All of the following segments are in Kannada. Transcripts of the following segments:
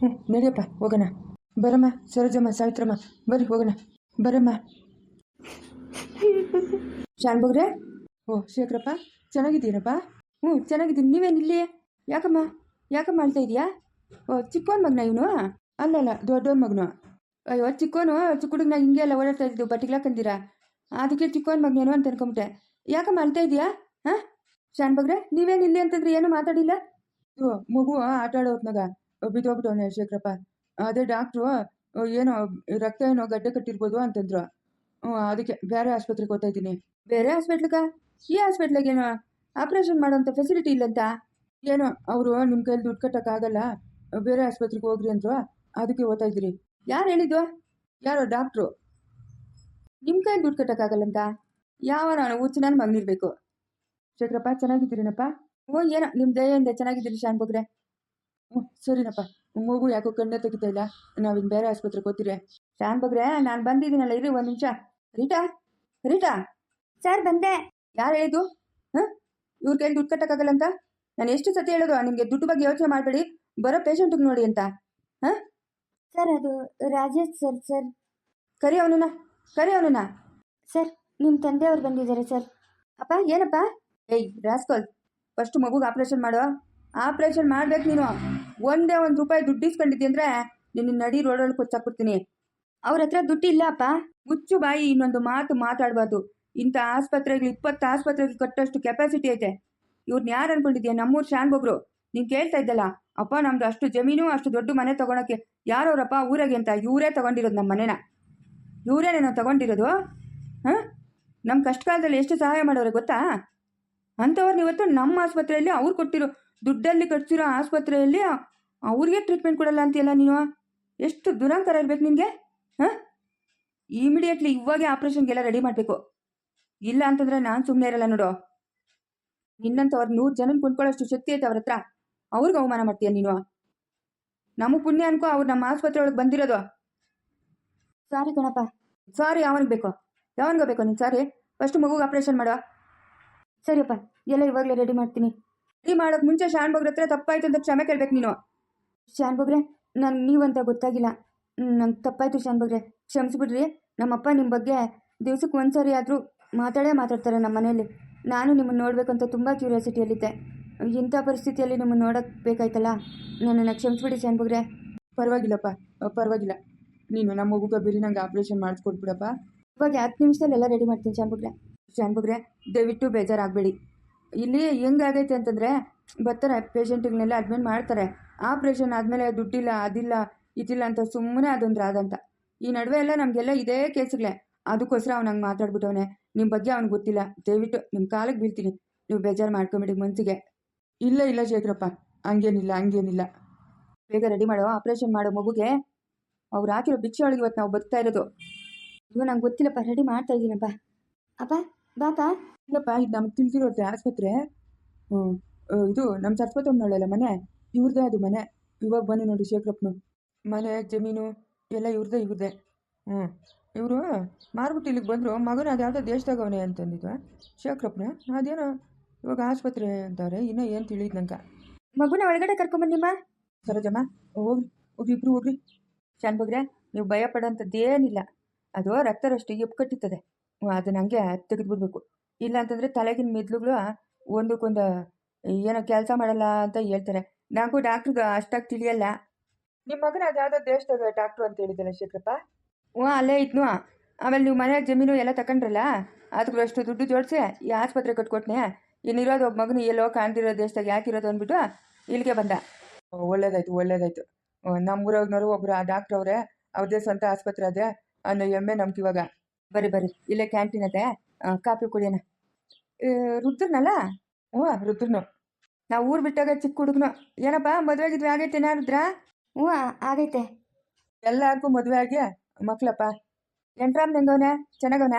ಹ್ಞೂ ನಡಿಯಪ್ಪ, ಹೋಗೋಣ. ಬರಮ್ಮ, ಸರೋಜಮ್ಮ, ಸಾವಿತ್ರಮ್ಮ, ಬರ್ರಿ, ಹೋಗೋಣ. ಬರಮ್ಮ. ಶಾನ್ಭೋಗ್ರೆ? ಓ, ಶೇಖರಪ್ಪ, ಚೆನ್ನಾಗಿದ್ದೀರಪ್ಪ? ಹ್ಞೂ ಚೆನ್ನಾಗಿದ್ದೀನಿ. ನೀವೇನಿಲ್ಲಿ ಯಾಕಮ್ಮ? ಯಾಕಮ್ಮ ಅಳ್ತಾ ಇದೆಯಾ? ಓ, ಚಿಕ್ಕೋನ್ ಮಗನ ಇವನು? ಅಲ್ಲಲ್ಲ ದೊಡ್ಡವನ ಮಗನು. ಅಯ್ಯೋ, ಚಿಕ್ಕೋನು, ಚಿಕ್ಕ ಹುಡುಗನ ಹಿಂಗೆ ಎಲ್ಲ ಓಡಾಡ್ತಾ ಇದ್ದು ಬಟ್ಟಿಗ್ಲಾಕಂದಿರಾ ಅದಕ್ಕೆ ಚಿಕ್ಕವನ ಮಗನೇನು ಅಂತ ಅನ್ಕೊಂಬಿಟ್ಟೆ. ಯಾಕಮ್ಮ ಅಳ್ತಾ ಇದೆಯಾ? ಹಾಂ? ನೀವೇನು ಇಲ್ಲಿ ಅಂತಂದ್ರೆ ಏನು ಮಾತಾಡಿಲ್ಲ? ಓ, ಮಗು ಆಟ ಮಗ ಹೊತ್ನಾಗ. ಬಿದ್ದೋಗ್ಬಿಟ್ಟವನೆ ಶೇಖರಪ್ಪ. ಅದೇ ಡಾಕ್ಟ್ರು ಏನೋ, ರಕ್ತ ಏನೋ ಗಡ್ಡೆ ಕಟ್ಟಿರ್ಬೋದು ಅಂತಂದ್ರು. ಅದಕ್ಕೆ ಬೇರೆ ಆಸ್ಪತ್ರೆಗೆ ಹೋಗ್ತಾ ಇದ್ದೀನಿ. ಬೇರೆ ಹಾಸ್ಪಿಟ್ಲಿಗ? ಈ ಹಾಸ್ಪಿಟ್ಲಿಗೇನೋ? ಆಪರೇಷನ್ ಮಾಡೋಂತ ಫೆಸಿಲಿಟಿ ಇಲ್ಲಂತ? ಏನೋ, ಅವರು ನಿಮ್ಮ ಕೈಲಿ ದುಡ್ಡು ಕಟ್ಟೋಕ್ಕಾಗಲ್ಲ? ಬೇರೆ ಆಸ್ಪತ್ರೆಗೆ ಹೋಗ್ರಿ ಅಂದ್ರು. ಅದಕ್ಕೆ ಓದ್ತಾ ಇದ್ದೀರಿ ಯಾರು ಹೇಳಿದ್ದು? ಯಾರೋ ಡಾಕ್ಟ್ರು ನಿಮ್ಮ ಕೈಲಿ ದುಡ್ಡು ಕಟ್ಟೋಕ್ಕಾಗಲ್ಲಂತ? ಯಾವ ನಾನು ಹುಚ್ಚು ಮಗನಿರ್ಬೇಕು. ಶೇಖರಪ್ಪ, ಚೆನ್ನಾಗಿದ್ದೀರಿನಪ್ಪ? ಓ, ಏನೋ ನಿಮ್ಮ ದಯೆಯಿಂದ ಚೆನ್ನಾಗಿದ್ದೀರಿ ಶಾನ್ ಹ್ಞೂ ಸರಿನಪ್ಪ. ಮಗು ಯಾಕೋ ಕಣ್ಣೆ ತೆಗಿತಾ ಇಲ್ಲ. ನಾವಿನ್ ಬೇರೆ ಆಸ್ಪತ್ರೆಗೆ ಹೋಗ್ತೀರಿ. ಶಾನ್ ಬಗ್ರೆ ನಾನು ಬಂದಿದ್ದೀನಲ್ಲ ಇರಿ ಒಂದು ನಿಮಿಷ. ರೀಟಾ? ರೀಟಾ? ಸರ್ ಬಂದೆ. ಯಾರು ಹೇಳಿದ್ದು? ಹಾಂ ಇವ್ರ ಕೈಲಿ ದುಡ್ಡು ಕಟ್ಟಕ್ಕಾಗಲ್ಲ ಅಂತ? ನಾನು ಎಷ್ಟು ಸತಿ ಹೇಳೋದು? ನಿಮಗೆ ದುಡ್ಡು ಬಗ್ಗೆ ಯೋಚನೆ ಮಾಡಬೇಡಿ. ಬರೋ ಪೇಷಂಟಿಗೆ ನೋಡಿ ಅಂತ. ಹಾಂ ಸರ್ ಅದು ರಾಜೇಶ್ ಸರ್ ಸರ್. ಕರಿ ಅವನನ್ನ. ಕರಿ ಅವನನ್ನ. ಸರ್ ನಿಮ್ಮ ತಂದೆಯವ್ರು ಬಂದಿದ್ದಾರೆ ಸರ್. ಅಪ್ಪ ಏನಪ್ಪ? ಏಯ್ ರಾಸ್ಕಲ್. ಫಸ್ಟ್ ಮಗುಗೆ ಆಪ್ರೇಷನ್ ಮಾಡೋ? ಆಪ್ರೇಷನ್ ಮಾಡ್ಬೇಕು ನೀನು. ಒಂದೇ ಒಂದು ರೂಪಾಯಿ ದುಡ್ಡು ಇಸ್ಕೊಂಡಿದ್ದೆ ಅಂದರೆ ನಿನ್ನ ನಡಿ ರೋಡಲ್ಲಿ ಕೊಚ್ಚಾಕ್ಬಿಡ್ತೀನಿ. ಅವ್ರ ಹತ್ರ ದುಡ್ಡು ಇಲ್ಲ ಅಪ್ಪ. ಮುಚ್ಚು ಬಾಯಿ, ಇನ್ನೊಂದು ಮಾತು ಮಾತಾಡಬಾರ್ದು. ಇಂಥ ಆಸ್ಪತ್ರೆಗಳು, ಇಪ್ಪತ್ತು ಆಸ್ಪತ್ರೆಗಳು ಕಟ್ಟೋಷ್ಟು ಕೆಪಾಸಿಟಿ ಐತೆ. ಇವ್ರನ್ನ ಯಾರು ಅನ್ಕೊಂಡಿದ್ಯಾ? ನಮ್ಮೂರು ಶಾನ್ಬೊಬ್ರು ನೀನು ಕೇಳ್ತಾ ಇದ್ದಲ್ಲ? ಅಪ್ಪ, ನಮ್ದು ಅಷ್ಟು ಜಮೀನು, ಅಷ್ಟು ದೊಡ್ಡ ಮನೆ ತಗೊಳಕ್ಕೆ ಯಾರವ್ರಪ್ಪ ಊರಾಗೆ ಅಂತ ಇವರೇ ತಗೊಂಡಿರೋದು ನಮ್ಮ ಮನೆನ? ನಾನು ತಗೊಂಡಿರೋದು? ಹಾಂ? ನಮ್ಮ ಕಷ್ಟ ಕಾಲದಲ್ಲಿ ಎಷ್ಟು ಸಹಾಯ ಮಾಡೋರೆ ಗೊತ್ತಾ? ಅಂಥವ್ರನ್ನ ಇವತ್ತು ನಮ್ಮ ಆಸ್ಪತ್ರೆಯಲ್ಲಿ ಅವ್ರು ಕೊಟ್ಟಿರೋ ದುಡ್ಡಲ್ಲಿ ಕಟ್ಸಿರೋ ಆಸ್ಪತ್ರೆಯಲ್ಲಿ ಅವ್ರಿಗೆ ಟ್ರೀಟ್ಮೆಂಟ್ ಕೊಡಲ್ಲ ಅಂತೀಯಲ್ಲ ನೀನು? ಎಷ್ಟು ದುರಂಕಾರ ಇರ್ಬೇಕು ನಿನಗೆ? ಹಾಂ? ಇಮಿಡಿಯೇಟ್ಲಿ ಇವಾಗೆ ಆಪ್ರೇಷನ್ಗೆಲ್ಲ ರೆಡಿ ಮಾಡಬೇಕು. ಇಲ್ಲ ಅಂತಂದ್ರೆ ನಾನು ಸುಮ್ಮನೆ ಇರಲ್ಲ ನೋಡು. ನಿನ್ನಂಥವ್ರು ನೂರು ಜನ ಕುಂತ್ಕೊಳ್ಳೋಷ್ಟು ಶಕ್ತಿ ಐತೆ ಅವ್ರ ಹತ್ರ. ಅವ್ರಿಗೆ ಅವಮಾನ ಮಾಡ್ತೀಯ ನೀನು? ನಮಗೆ ಪುಣ್ಯ ಅನ್ಕೋ ಅವ್ರು ನಮ್ಮ ಆಸ್ಪತ್ರೆ ಒಳಗೆ ಬಂದಿರೋದು. ಸಾರಿ ಕಣಪ್ಪ. ಸಾರಿ ಯಾವನಿಗೆ ಬೇಕು? ಯಾವನಿಗೋ ಬೇಕು ನೀನು? ಸಾರಿ ಫಸ್ಟ್ ಮಗುಗೆ ಆಪ್ರೇಷನ್ ಮಾಡುವ ಸರಿಯಪ್ಪ. ಎಲ್ಲ ಇವಾಗಲೇ ರೆಡಿ ಮಾಡ್ತೀನಿ. ರೆಡಿ ಮಾಡೋಕೆ ಮುಂಚೆ ಶಾನ್ ಬಗ್ರ ಹತ್ರ ತಪ್ಪಾಯ್ತು ಅಂತ ಕ್ಷಮೆ ಕೇಳ್ಬೇಕು ನೀನು. ಶಾನ್ ಬಗ್ರೆ ನಾನು ನೀವಂತ ಗೊತ್ತಾಗಿಲ್ಲ. ನಂಗೆ ತಪ್ಪಾಯ್ತು ಶಾನ್ ಬಗ್ರೆ. ಕ್ಷಮಿಸ್ಬಿಡ್ರಿ. ನಮ್ಮಪ್ಪ ನಿಮ್ಮ ಬಗ್ಗೆ ದಿವ್ಸಕ್ಕೆ ಒಂದು ಆದ್ರೂ ಆದರೂ ಮಾತಾಡೇ ಮಾತಾಡ್ತಾರೆ ನಮ್ಮ ಮನೆಯಲ್ಲಿ. ನಾನು ನಿಮ್ಮನ್ನು ನೋಡಬೇಕಂತ ತುಂಬ ಕ್ಯೂರಿಯಾಸಿಟಿಯಲ್ಲಿದ್ದೆ. ಇಂಥ ಪರಿಸ್ಥಿತಿಯಲ್ಲಿ ನಿಮ್ಮನ್ನು ನೋಡೋಕ್ಕೆ ಬೇಕಾಯ್ತಲ್ಲ? ನನ್ನನ್ನು ಕ್ಷಮಿಸ್ಬಿಡಿ ಶಾನ್ ಬಗ್ರೆ. ಪರವಾಗಿಲ್ಲಪ್ಪ. ಪರವಾಗಿಲ್ಲ. ನೀನು ನಮ್ಮ ಮಗುಗೆ ಬಿರಿ ನಂಗೆ ಆಪ್ರೇಷನ್ ಮಾಡಿಸ್ಕೊಟ್ಬಿಡಪ್ಪ. ಇವಾಗ ಹತ್ತು ನಿಮಿಷದಲ್ಲೆಲ್ಲ ರೆಡಿ ಮಾಡ್ತೀನಿ ಶಾನ್ ಬಗ್ರೆ. ಶಾನ್ ಬಗ್ರೆ ದಯವಿಟ್ಟು ಬೇಜಾರಾಗಬೇಡಿ. ಇಲ್ಲಿ ಹೆಂಗಾಗೈತೆ ಅಂತಂದರೆ, ಬರ್ತಾರೆ, ಪೇಷಂಟ್ಗಳನ್ನೆಲ್ಲ ಅಡ್ಮಿಟ್ ಮಾಡ್ತಾರೆ. ಆಪ್ರೇಷನ್ ಆದಮೇಲೆ ದುಡ್ಡಿಲ್ಲ, ಅದಿಲ್ಲ, ಇದಿಲ್ಲ ಅಂತ ಸುಮ್ಮನೆ ಅದೊಂದು ರಾದಂತ ಈ ನಡುವೆ ಎಲ್ಲ ನಮಗೆಲ್ಲ ಇದೇ ಕೇಸ್ಗಳೇ. ಅದಕ್ಕೋಸ್ಕರ ಅವ್ನು ಹಂಗೆ ಮಾತಾಡ್ಬಿಟ್ಟವನೆ. ನಿಮ್ಮ ಬಗ್ಗೆ ಅವ್ನಿಗೆ ಗೊತ್ತಿಲ್ಲ. ದಯವಿಟ್ಟು ನಿಮ್ಮ ಕಾಲಿಗೆ ಬೀಳ್ತೀನಿ. ನೀವು ಬೇಜಾರು ಮಾಡ್ಕೊಂಬಿಡಿ ಮನಸ್ಸಿಗೆ ಇಲ್ಲ ಇಲ್ಲ ಶೇಖರಪ್ಪ. ಹಂಗೇನಿಲ್ಲ ಹಂಗೇನಿಲ್ಲ. ಬೇಗ ರೆಡಿ ಮಾಡೋ ಆಪ್ರೇಷನ್ ಮಾಡೋ ಮಗುಗೆ ಅವ್ರು ಹಾಕಿರೋ ಭಿಕ್ಷೆ ಒಳಗೆ ಇವತ್ತು ನಾವು ಬದುಕ್ತಾ ಇರೋದು. ಇವಾಗ ನಂಗೆ ಗೊತ್ತಿಲ್ಲಪ್ಪ. ರೆಡಿ ಮಾಡ್ತಾ ಇದ್ದೀನಪ್ಪ ಅಪ್ಪ, ಬಾಪ. ಇಲ್ಲಪ್ಪ ಇದು ನಮ್ಗೆ ತಿಳಿದಿರೋದೆ ಆಸ್ಪತ್ರೆ ಹ್ಞೂ ಇದು ನಮ್ಮ ಸರಸ್ವತಮ್ಮನವಳಲ್ಲ ಮನೆ ಇವ್ರದೇ ಅದು ಮನೆ. ಇವಾಗ ಬನ್ನಿ ನೋಡಿ ಶೇಖರಪ್ಪನು. ಮನೆ ಜಮೀನು ಎಲ್ಲ ಇವ್ರದೇ ಇವ್ರದೇ. ಹ್ಞೂ ಇವರು ಮಾರ್ಬಿಟ್ಟು ಇಲ್ಲಿಗೆ ಬಂದರು ಮಗನ ಅದು ಯಾವುದೋ ದೇಶದಾಗವನೆ ಅಂತಂದಿದ್ವ. ಶೇಖರಪ್ಪನ ಅದೇನೋ ಇವಾಗ ಆಸ್ಪತ್ರೆ ಅಂತಾರೆ ಇನ್ನೂ ಏನು ತಿಳಿದ್ ನಂಗೆ. ಮಗುನ ಒಳಗಡೆ ಕರ್ಕೊಂಬನ್ನಿಮ್ಮ ಸರೋಜಮ್ಮ ಹೋಗ್ರಿ ಹೋಗಿ ಇಬ್ರು ಹೋಗ್ರಿ. ಶಾನ್ ಬಗ್ರೆ ನೀವು ಭಯ ಪಡೋಂಥದ್ದೇನಿಲ್ಲ. ಅದು ರಕ್ತರಷ್ಟು ಎಪ್ಪು ಕಟ್ಟಿತ್ತದೆ ಅದನ್ನ ಹಂಗೆ ತೆಗೆದುಬಿಡ್ಬೇಕು. ಇಲ್ಲ ಅಂತಂದರೆ ತಲೆಗಿನ ಮೆದ್ಲುಗಳು ಒಂದಕ್ಕೊಂದು ಏನೋ ಕೆಲಸ ಮಾಡಲ್ಲ ಅಂತ ಹೇಳ್ತಾರೆ. ನನಗೂ ಡಾಕ್ಟ್ರಿಗೆ ಅಷ್ಟಾಗಿ ತಿಳಿಯಲ್ಲ. ನಿಮ್ಮ ಮಗನ ಅದ್ಯಾವುದೋ ದೇಶದಾಗ ಡಾಕ್ಟ್ರು ಅಂತ ಹೇಳಿದ್ದಲ್ಲ ಶೇಖರಪ್ಪ. ಹ್ಞೂ ಅಲ್ಲೇ ಇದ್ನು. ಆಮೇಲೆ ನೀವು ಮನೆ ಜಮೀನು ಎಲ್ಲ ತಕೊಂಡ್ರಲ್ಲ ಅದಕ್ಕೂ ಅಷ್ಟು ದುಡ್ಡು ಜೋಡಿಸಿ ಈ ಆಸ್ಪತ್ರೆ ಕಟ್ಕೊಟ್ನೆ. ಇನ್ನಿರೋದು ಒಬ್ಬ ಮಗನು ಎಲ್ಲೋ ಕಾಣ್ದಿರೋ ದೇಶದಾಗ ಯಾಕಿರೋದು ಅಂದ್ಬಿಟ್ಟು ಇಲ್ಲಿಗೆ ಬಂದ. ಒಳ್ಳೇದಾಯ್ತು ಒಳ್ಳೇದಾಯ್ತು. ನಮ್ಮ ಊರಾಗ್ನವರು ಒಬ್ರು ಆ ಡಾಕ್ಟ್ರ್ ಅವರೇ ಅವ್ರದೇ ಸ್ವಂತ ಆಸ್ಪತ್ರೆ ಅದೇ ಅನ್ನೋ ಎಮ್ಮೆ ನಮ್ಗೆ ಇವಾಗ. ಬರೀ ಬರೀ ಇಲ್ಲೇ ಕ್ಯಾಂಟೀನ್ ಅದೇ. ಕಾಫಿ ಕುಡಿಯೋಣ. ರುದ್ರನಲ್ಲ? ಹ್ಞೂ ರುದ್ರನು. ನಾವು ಊರು ಬಿಟ್ಟಾಗ ಚಿಕ್ಕ ಹುಡುಗನು. ಏನಪ್ಪ ಮದುವೆ ಗಿದ್ವೆ ಆಗೈತೇನ ರುದ್ರ? ಹ್ಞೂ ಆಗೈತೆ. ಎಲ್ಲರಿಗೂ ಮದುವೆ ಆಗಿ ಮಕ್ಳಪ್ಪ. ಎಂಟ್ರಾಮ್ ಹೆಂಗವನೆ? ಚೆನ್ನಾಗವನ?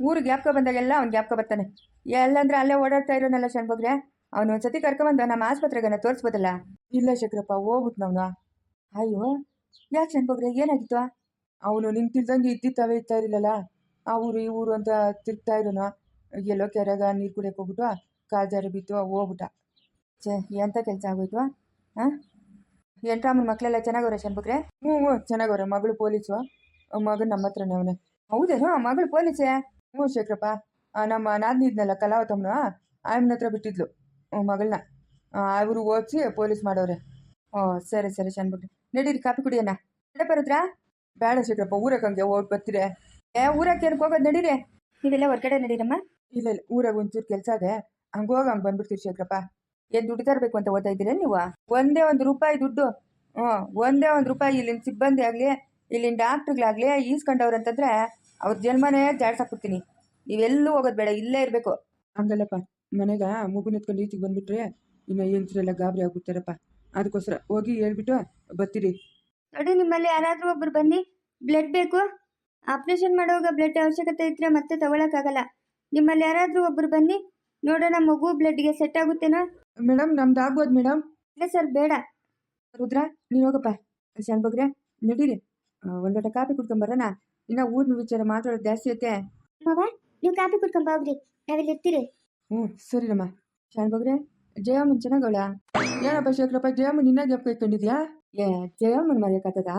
ಊರು ಬಂದಾಗ ಬಂದಾಗೆಲ್ಲ ಅವ್ನು ಗ್ಯಾಪ್ಕೊ ಬರ್ತಾನೆ. ಎಲ್ಲಂದ್ರೆ ಅಲ್ಲೇ ಓಡಾಡ್ತಾ ಇರೋನಲ್ಲ ಶಣ್ಬಗ್ರೆ ಅವನು ಒಂದ್ಸತಿ ಕರ್ಕೊಂಬಂದು ನಮ್ಮ ಆಸ್ಪತ್ರೆಗನ ತೋರಿಸ್ಬೋದಲ್ಲ? ಇಲ್ಲ ಶಂಕರಪ್ಪ ಹೋಗ್ಬಿಟ್ಟು ನಾವು ಅಯ್ಯೋ ಯಾಕೆ ಶಣ್ಬಗ್ರೆ ಏನಾಗಿತ್ತು? ಅವನು ನಿಂಗೆ ತಿಳ್ದಂಗೆ ಇದ್ದಿತ್ತವೇ ಇರ್ತಾ ಇರಲಿಲ್ಲಲ್ಲ? ಆ ಊರು ಈ ಊರು ಅಂತ ತಿರುಗ್ತಾ ಇರೋನು ಎಲ್ಲೋ ಕೆರೆಗ ನೀರು ಕುಡಿಯೋಕೆ ಹೋಗ್ಬಿಟ್ಟು ಕಾಲ್ ಜಾರಿ ಬಿತ್ತು ಹೋಗ್ಬಿಟ್ಟ. ಛೇ ಎಂಥ ಕೆಲಸ ಆಗೋಯ್ತು ಹಾಂ ಎಂಟ್ರಾಮನ ಮಕ್ಕಳೆಲ್ಲ ಚೆನ್ನಾಗವ್ರೆ ಶನ್ಬಗ್ರೆ ಹ್ಞೂ ಹ್ಞೂ ಚೆನ್ನಾಗವ್ರೆ ಮಗಳು ಪೊಲೀಸು. ಮಗನ ನಮ್ಮ ಹತ್ರನೇ ಅವನೇ. ಹೌದೇನು ಮಗಳು ಪೊಲೀಸೇ? ಹ್ಞೂ ಶೇಖರಪ್ಪ. ಆ, ನಮ್ಮ ನಾದ್ನಿ ಇದ್ನಲ್ಲ ಕಲಾವತಮ್ಮನ ಆಯಮ್ಮನ ಹತ್ರ ಬಿಟ್ಟಿದ್ಲು ಮಗಳನ್ನ ಅವರು ಓದಿಸಿ ಪೊಲೀಸ್ ಮಾಡೋರೆ. ಓ ಸರಿ ಸರಿ ಶನ್ಬಗ್ರೆ ನಡೀರಿ ಕಾಪಿ ಕುಡಿಯೋಣ. ಬೇಡ ಶೇಖರಪ್ಪ ಊರಕ್ಕೆ ಹಂಗೆ ಹೋಗಿ ಬರ್ತೀರಿ. ಏ ಊರಕ್ಕೆ ಏನಕ್ಕೆ ಹೋಗೋದು ನಡೀರಿ. ನೀವೆಲ್ಲ ಹೊರಗಡೆ ನಡೀರಮ್ಮ? ಇಲ್ಲ ಇಲ್ಲ ಊರಾಗ ಒಂಚೂರು ಕೆಲಸ ಇದೆ. ಹಂಗೆ ಹೋಗಿ ಹಂಗೆ ಬಂದ್ಬಿಡ್ತೀರಿ ಶೇಖರಪ್ಪ. ಏನು ದುಡ್ಡು ತರಬೇಕು ಅಂತ ಓದ್ತಾ ಇದ್ದೀರಾ ನೀವು? ಒಂದೇ ಒಂದು ರೂಪಾಯಿ ದುಡ್ಡು. ಹ್ಞೂ ಒಂದೇ ಒಂದು ರೂಪಾಯಿ ಇಲ್ಲಿನ ಸಿಬ್ಬಂದಿ ಆಗಲಿ ಇಲ್ಲಿನ ಡಾಕ್ಟ್ರುಗಳಾಗಲಿ ಈಸ್ಕೊಂಡವ್ರು ಅಂತಂದ್ರೆ ಅವ್ರ ಜನ್ಮನೇ ಜಾಡ್ಸಾಕ್ಬಿಡ್ತೀನಿ. ನೀವೆಲ್ಲೂ ಹೋಗೋದು ಬೇಡ ಇಲ್ಲೇ ಇರಬೇಕು. ಹಂಗಲ್ಲಪ್ಪ ಮನೆಗೆ ಮಗುನ ಎತ್ಕೊಂಡು ಈಚೆಗೆ ಬಂದ್ಬಿಟ್ರೆ ಇನ್ನು ಹೆಂಗಸ್ರೆಲ್ಲ ಗಾಬರಿ ಆಗ್ಬಿಡ್ತಾರಪ್ಪ. ಅದಕ್ಕೋಸ್ಕರ ಹೋಗಿ ಹೇಳ್ಬಿಟ್ಟು ಬರ್ತೀರಿ. ನೋಡಿ ನಿಮ್ಮಲ್ಲಿ ಯಾರಾದರೂ ಒಬ್ರು ಬನ್ನಿ. ಬ್ಲಡ್ ಬೇಕು? ಆಪ್ರೇಷನ್ ಮಾಡುವಾಗ ಬ್ಲಡ್ ಅವಶ್ಯಕತೆ ಇದ್ದರೆ ಮತ್ತೆ ತಗೊಳಕ್ಕಾಗಲ್ಲ. ನಿಮ್ಮಲ್ಲಿ ಯಾರಾದರೂ ಒಬ್ರು ಬನ್ನಿ ನೋಡೋಣ ಮಗು ಬ್ಲಡ್ಗೆ ಸೆಟ್ ಆಗುತ್ತೇನೋ. ಮೇಡಮ್ ನಮ್ದು ಆಗ್ಬೋದು ಮೇಡಮ್ ಇಲ್ಲ ಸರ್ ಬೇಡ. ರುದ್ರ ನೀನು ಹೋಗಪ್ಪ. ಶಾನ್ಭಗ್ರೆ ನಡೀರಿ. ಒಂದು ಲೋಟ ಕಾಫಿ ಕುಡ್ಕೊಂಬರೋಣ. ಇನ್ನು ಊರಿನ ವಿಚಾರ ಮಾತಾಡೋದು ಜಾಸ್ತಿ ಐತೆ. ನೀವು ಕಾಫಿ ಕುಡ್ಕೊಂಡ್ ಹೋಗ್ರಿ. ನಾವಿಲ್ಲಿ ಇರ್ತೀರಿ ಹ್ಞೂ ಸರಿನಮ್ಮ ಶಾನ್ಭಗ್ರೆ ಜಯಮ್ಮನ್ ಚೆನ್ನಾಗವಳ ಏನಪ್ಪ ಶೇಖರಪ್ಪ ಜಯಮ್ಮ ನಿನ್ನ ಜ್ಞಾಪಕ ಇಟ್ಕೊಂಡಿದ್ಯಾ ಏ ಜಯಮ್ಮನ್ ಮರೆಯಕ್ಕಾಗ್ತದಾ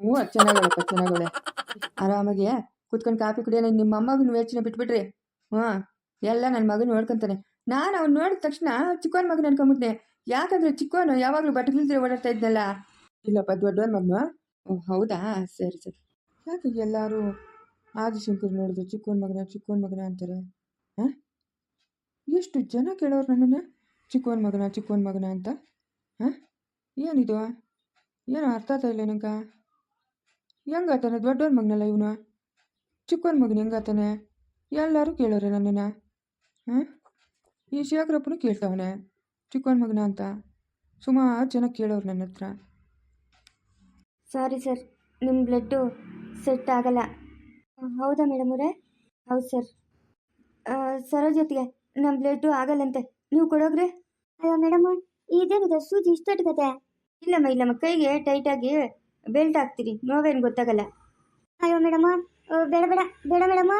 ಹ್ಞೂ ಚೆನ್ನಾಗವಳಪ್ಪ ಚೆನ್ನಾಗವಳೆ ಆರಾಮಾಗಿ ಕುತ್ಕೊಂಡು ಕಾಫಿ ಕುಡಿಯೋಣ, ನಿಮ್ಮ ಅಮ್ಮಗೂ ಯೋಚನೆ ಬಿಟ್ಬಿಟ್ರಿ. ಹ್ಞೂ, ಎಲ್ಲ ನನ್ನ ಮಗನ ನೋಡ್ಕೊಂತಾನೆ. ನಾನು ಅವ್ನು ನೋಡಿದ ತಕ್ಷಣ ಚಿಕ್ಕವನ ಮಗನ ಅನ್ಕೊಂಬಿಟ್ನೆ. ಯಾಕಂದ್ರೆ ಚಿಕ್ಕವನು ಯಾವಾಗಲೂ ಬಟ್ಟೆಗಿಲ್ದ್ರೆ ಓಡಾಡ್ತಾ ಇದ್ನಲ್ಲ. ಇಲ್ಲಪ್ಪ ದೊಡ್ಡವನ ಮಗನು? ಓ, ಹೌದಾ? ಸರಿ ಸರಿ. ಯಾಕೆ ಎಲ್ಲರೂ ಆದಿಶಂಕರ್ ನೋಡಿದ್ರು ಚಿಕ್ಕವನ ಮಗನ ಚಿಕ್ಕವನ್ ಮಗನ ಅಂತಾರೆ? ಹಾಂ? ಎಷ್ಟು ಜನ ಕೇಳೋರು ನನ್ನನ್ನು? ಚಿಕ್ಕವನ ಮಗನ ಚಿಕ್ಕವನ ಮಗನ ಅಂತ? ಹಾಂ? ಏನಿದು? ಏನು ಅರ್ಥ ಆಗ್ತಾ ಇಲ್ಲ ನಂಗೆ. ಹೆಂಗಾತಾನೆ ದೊಡ್ಡವನ ಮಗನಲ್ಲ ಇವನು? ಚಿಕ್ಕವನ ಮಗನ ಹೆಂಗಾತಾನೆ? ಎಲ್ಲರೂ ಕೇಳೋರೆ ನನ್ನನ್ನು. ಹಾಂ? ಈ ಶೇಖರಪ್ಪನು ಕೇಳ್ತಾವನೆ. ಚಿಕ್ಕವನ ಮಗನ ಅಂತ. ಸುಮಾರು ಜನ ಕೇಳೋರು ನನ್ನ ಹತ್ರ. ಸಾರಿ ಸರ್ ನಿಮ್ಮ ಬ್ಲಡ್ಡು ಸೆಟ್ ಆಗಲ್ಲ. ಹೌದಾ ಮೇಡಮ್ ಅವರೇ? ಹೌದು ಸರ್ ಸರ ಜೊತೆಗೆ ನಮ್ಮ ಬ್ಲಡ್ಡು ಆಗಲ್ಲಂತೆ. ನೀವು ಕೊಡೋಗ್ರೆ? ಅಯ್ಯೋ ಮೇಡಮ್ ಇದೇನಿದೆ? ಸೂಜಿ ಇಷ್ಟೊಟ್ಟಿಗತೆ ಇಲ್ಲಮ್ಮ ಇಲ್ಲಮ್ಮ ಕೈಗೆ ಟೈಟಾಗಿ ಬೆಲ್ಟ್ ಹಾಕ್ತೀರಿ. ನೋವೇನು ಗೊತ್ತಾಗಲ್ಲ. ಅಯ್ಯೋ ಮೇಡಮ್ ಬೇಡ ಬೇಡ ಬೇಡ ಮೇಡಮ್.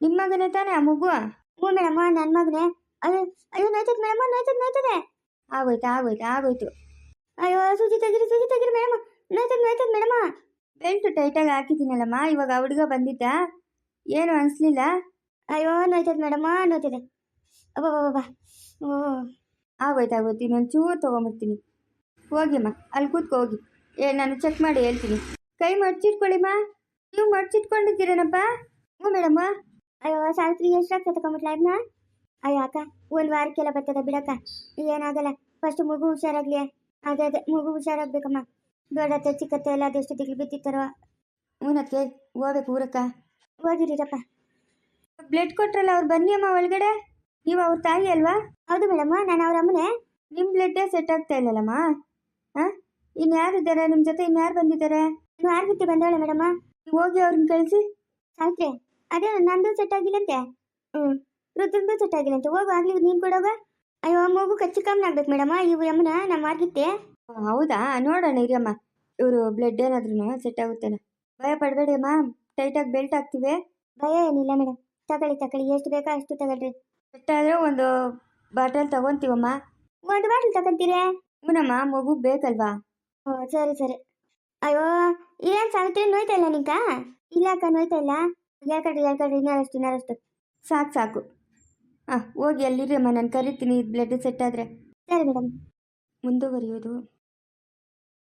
ನಿಮ್ಮ ಮಗನೇ ತಾನೇ ಆ ಮಗು? ಹ್ಞೂ ಮೇಡಮ್ ನನ್ನ ಮಗನೇ. ಅಯ್ಯೋ ಅಯ್ಯೋ, ನೋಯ್ತದೆ ಮೇಡಮ್, ನೋಯ್ತದೆ ನೋಯ್ತದೆ. ಆಗೋಯ್ತು ಆಗೋಯ್ತು ಆಗೋಯ್ತು. ಅಯ್ಯೋ, ಸೂಜಿ ತೆಗಿರಿ ಸೂಜಿ ತೆಗಿರಿ ಮೇಡಮ್. ನೋಯ್ತದೆ ನೋಯ್ತದೆ ಮೇಡಮ್ಮ ಬೆಲ್ಟ್ ಟೈಟಾಗಿ ಹಾಕಿದ್ದೀನಲ್ಲಮ್ಮ, ಇವಾಗ ಹುಡುಗ ಬಂದಿದ್ದ. ಏನು ಅನಿಸ್ಲಿಲ್ಲ? ಅಯ್ಯೋ, ನೋಯ್ತದೆ ಮೇಡಮ್ಮ ನೋಯ್ತದೆ. ಅಬ್ಬಬ್ಬಬ್ಬ ಓ, ಆಗೋಯ್ತು ಆಗೋಯ್ತು ಇನ್ನೊಂದು ಚೂರು ತೊಗೊಂಬಿಡ್ತೀನಿ ಹೋಗಿಮ್ಮ ಅಲ್ಲಿ ಕೂತ್ಕೊ, ಹೋಗಿ. ಏ ನಾನು ಚೆಕ್ ಮಾಡಿ ಹೇಳ್ತೀನಿ. ಕೈ ಮಡ್ಚಿಟ್ಕೊಳ್ಳಿಮ್ಮ ನೀವು ಮಡ್ಚಿಟ್ಕೊಂಡಿದ್ದೀರೇನಪ್ಪ? ಹ್ಞೂ ಮೇಡಮ್ಮ. ಅಯ್ಯೋ ಸಾವಿತ್ರಿ ಎಷ್ಟಾಗ್ತದೆ ತಗೊಂಬಿಟ್ಲ ಅದನ್ನ ಅಯ್ಯೋ ಅಕ್ಕ ಒಂದು ವಾರಕ್ಕೆಲ್ಲ ಬರ್ತದೆ ಬಿಡಕ್ಕ. ಏನಾಗಲ್ಲ ಫಸ್ಟ್ ಮಗು ಹುಷಾರಾಗ್ಲಿ. ಅದೇ ಅದೇ ಮಗು ಹುಷಾರಾಗ್ಬೇಕಮ್ಮ. ದೊಡ್ಡತ್ತೆ ಚಿಕ್ಕತ್ತೆ ಎಲ್ಲ ಅದೆಷ್ಟು ತಿಳಿ ಬಿದ್ದಿತ್ತಾರೋ. ಹ್ಞೂನಕ್ಕೆ ಹೋಗ್ಬೇಕು ಊರಕ್ಕ. ಹೋಗಿರಿರಪ್ಪ. ಬ್ಲಡ್ ಕೊಟ್ರಲ್ಲ ಅವ್ರು ಬನ್ನಿ ಅಮ್ಮ ಒಳಗಡೆ. ನೀವು ಅವ್ರ ತಾಯಿ ಅಲ್ವಾ? ಹೌದು ಮೇಡಮ್ಮ ನಾನು ಅವ್ರ ಅಮ್ಮನೇ. ನಿಮ್ಮ ಬ್ಲಡ್ಡೇ ಸೆಟ್ ಆಗ್ತಾ ಇಲ್ಲಲ್ಲಮ್ಮ. ಹಾಂ? ಇನ್ಯಾರಿದ್ದಾರೆ ನಿಮ್ಮ ಜೊತೆ ಇನ್ಯಾರು ಬಂದಿದ್ದಾರೆ ನೀವು ಯಾರ ಜೊತೆ ಬಂದಾಳೆ ಮೇಡಮ್ಮ ನೀವು ಹೋಗಿ ಅವ್ರನ್ನ ಕಳಿಸಿ. ಸಾಕ್ರೆ. ಅದೇ ನಂದು ಸೆಟ್ ಆಗಿಲ್ಲಂತೆ. ಹ್ಞೂ ರುದ್ರಂದು ಸೆಟ್ ಆಗಿಲ್ಲಂತೆ. ಹೋಗು ಆಗ್ಲಿ ನೀನು ಕೊಡೋಗ ಅಯ್ಯೋ ಮಗು ಕಚ್ಚಿ ಕಮ್ಮಿ ಆಗ್ಬೇಕು ಮೇಡಮ್ಮ ಇವು ಯಮ್ಮನ ನಾ ಮಾರ್ಗಿತ್ತೆ ಹೌದಾ? ನೋಡೋಣ ಇರಮ್ಮ. ಇವರು ಬ್ಲಡ್ ಏನಾದ್ರೂ ಸೆಟ್ ಆಗುತ್ತೇನೋ. ಭಯ ಪಡ್ಬೇಡಿ ಅಮ್ಮ ಟೈಟಾಗಿ ಬೆಲ್ಟ್ ಹಾಕ್ತೀವಿ. ಭಯ ಏನಿಲ್ಲ ಮೇಡಮ್ ತಗೊಳ್ಳಿ ತಗೊಳ್ಳಿ. ಎಷ್ಟು ಬೇಕೋ ಅಷ್ಟು ತಗೊಳ್ರಿ. ಸೆಟ್ ಆದರೆ ಒಂದು ಬಾಟಲ್ ತಗೊಂತೀವಮ್ಮ. ಒಂದು ಬಾಟಲ್ ತಗೊಂತೀರಾ? ಹ್ಞೂನಮ್ಮ ಮಗು ಬೇಕಲ್ವಾ? ಓ, ಸರಿ ಸರಿ. ಅಯ್ಯೋ, ಏನ್ ಸಾವಿತ್ರಿ, ನೋಯ್ತಾ ಇಲ್ಲ ನಿಂಕ ಇಲ್ಲ ಅಕ್ಕ, ನೋಯ್ತಾ ಇಲ್ಲ. ಹೇಳ್ಕೊಡ್ರಿ ಹೇಳ್ಕೊಡ್ರಿ, ಇನ್ನರಷ್ಟು ಇನ್ನರಷ್ಟು. ಸಾಕು ಸಾಕು. ಹಾಂ ಹೋಗಿ ಅಲ್ಲಿರಿ ಅಮ್ಮ, ನಾನು ಕರಿತೀನಿ ಬ್ಲಡ್ ಸೆಟ್ ಆದರೆ. ಸರಿ ಮೇಡಮ್ ಮುಂದುವರಿಯೋದು.